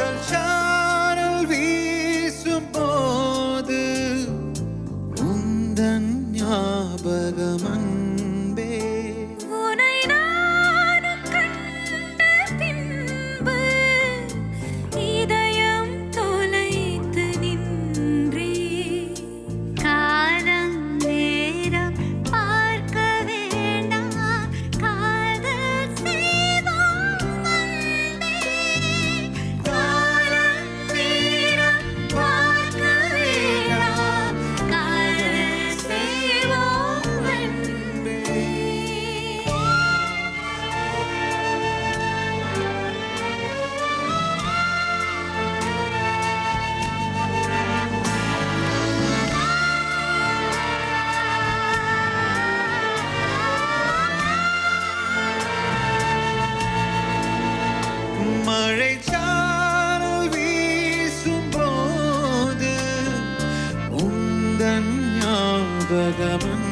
முதல் சாரல் வீசும் போது உந்தன் ஞாபகமன் மழைச்சாரல் வீசும் போது உந்தன் ஞாபகமன்